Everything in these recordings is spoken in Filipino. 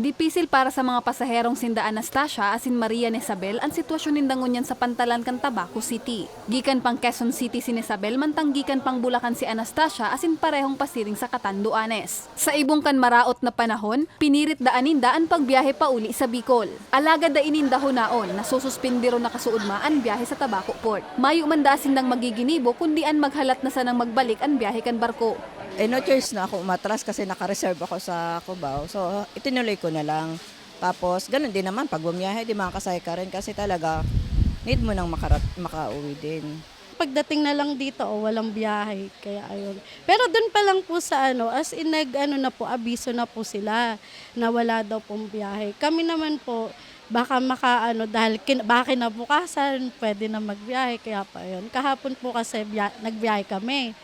Dipisil para sa mga pasaherong sinda Anastasia asin Maria ni Isabel ang sitwasyon nindangunyan sa pantalan kan Tabaco City. Gikan pang Quezon City si Isabel mantang gikan pang Bulacan si Anastasia asin parehong pasiring sa Katanduanes. Sa ibong kan maraot na panahon, pinirit daaninda ang pagbiyahe pa uli sa Bicol. Alaga da ininda hunaon na sususpindiro na kasuudma ang biyahe sa Tabaco Port. Mayo man da sindang magiginibo kundi an maghalat na sanang magbalik ang biyahe kan barko. Eh, no choice na ako umatras kasi naka-reserve ako sa Cubao. So, itinuloy ko na lang. Tapos, ganun din naman, pag bumiyahe, di makakasay ka rin kasi talaga, need mo nang makarat, makauwi din. pagdating na lang dito, oh, walang biyahe. Kaya ayun. Pero doon pa lang po sa ano, as in nag, ano na po, abiso na po sila na wala daw pong biyahe. Kami naman po, baka maka ano, dahil kin, baka kinabukasan, pwede na magbiyahe. Kaya pa yun. Kahapon po kasi biya, nagbiyahe kami.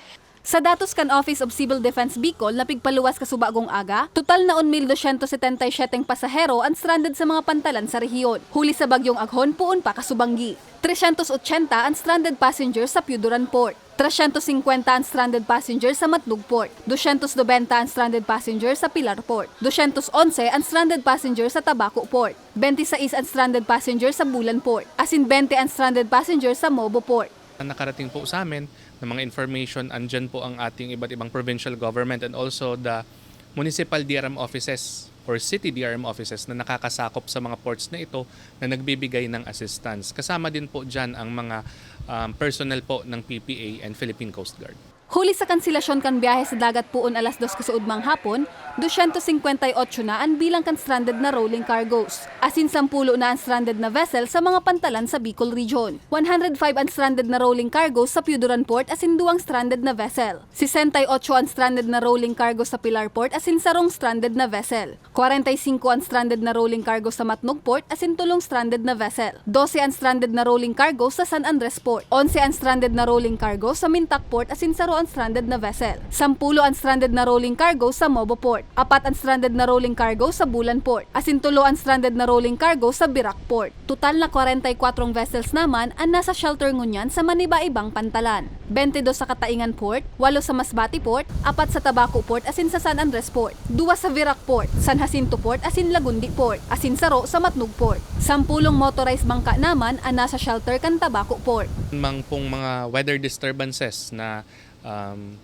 Sa datos kan Office of Civil Defense Bicol na pigpaluwas kasubagong aga, total na 1,277 pasahero ang stranded sa mga pantalan sa rehiyon. Huli sa bagyong aghon, puon pa kasubanggi. 380 ang stranded passengers sa Piuduran Port. 350 ang stranded passengers sa Matnug Port, 290 ang stranded passengers sa Pilar Port, 211 ang stranded passengers sa Tabaco Port, 26 ang stranded passengers sa Bulan Port, asin 20 ang stranded passengers sa Mobo Port. Ang nakarating po sa amin ng mga information, andyan po ang ating iba't ibang provincial government and also the municipal DRM offices or city DRM offices na nakakasakop sa mga ports na ito na nagbibigay ng assistance. Kasama din po dyan ang mga um, personnel po ng PPA and Philippine Coast Guard. Huli sa kanselasyon kan biyahe sa dagat puon alas 2 kasuudmang hapon, 258 na ang bilang kan stranded na rolling cargoes. Asin 10 na ang stranded na vessel sa mga pantalan sa Bicol Region. 105 ang stranded na rolling cargoes sa Piuduran Port asin duwang stranded na vessel. 68 ang stranded na rolling cargo sa Pilar Port asin sarong stranded na vessel. 45 ang stranded na rolling cargo sa Matnog Port asin tulong stranded na vessel. 12 ang stranded na rolling cargo sa San Andres Port. 11 ang stranded na rolling cargo sa Mintak Port asin saro ang stranded na vessel. 10 ang stranded na rolling cargo sa Mobo Port. 4 ang stranded na rolling cargo sa Bulan Port. Asin tulo ang stranded na rolling cargo sa Birak Port. Total na 44 vessels naman ang nasa shelter ngunyan sa maniba-ibang pantalan. 22 sa Kataingan Port, 8 sa Masbati Port, 4 sa Tabaco Port asin sa San Andres Port, 2 sa Virac Port, San Jacinto Port asin Lagundi Port, asin Saro sa Matnug Port. 10 motorized bangka naman ang nasa shelter kan Tabaco Port. Mang pong mga weather disturbances na um,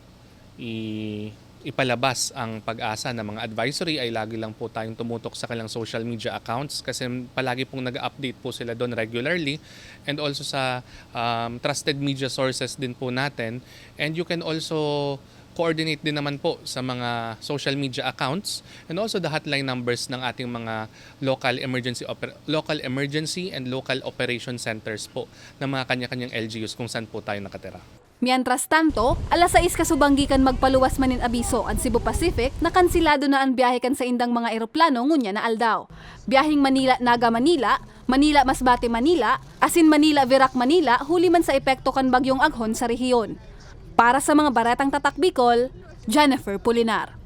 i- ipalabas ang pag-asa ng mga advisory ay lagi lang po tayong tumutok sa kanilang social media accounts kasi palagi pong nag-update po sila doon regularly and also sa um, trusted media sources din po natin and you can also coordinate din naman po sa mga social media accounts and also the hotline numbers ng ating mga local emergency local emergency and local operation centers po ng mga kanya-kanyang LGUs kung saan po tayo nakatira. Mientras tanto, alas 6 kasubanggi kan magpaluwas manin abiso ang Cebu Pacific na kansilado na ang biyahe kan sa indang mga eroplano ngunya na aldaw. Biyahing Manila Naga Manila, Manila Masbate Manila, asin Manila Virac Manila huli man sa epekto kan bagyong aghon sa rehiyon. Para sa mga baretang tatak Bicol, Jennifer Pulinar.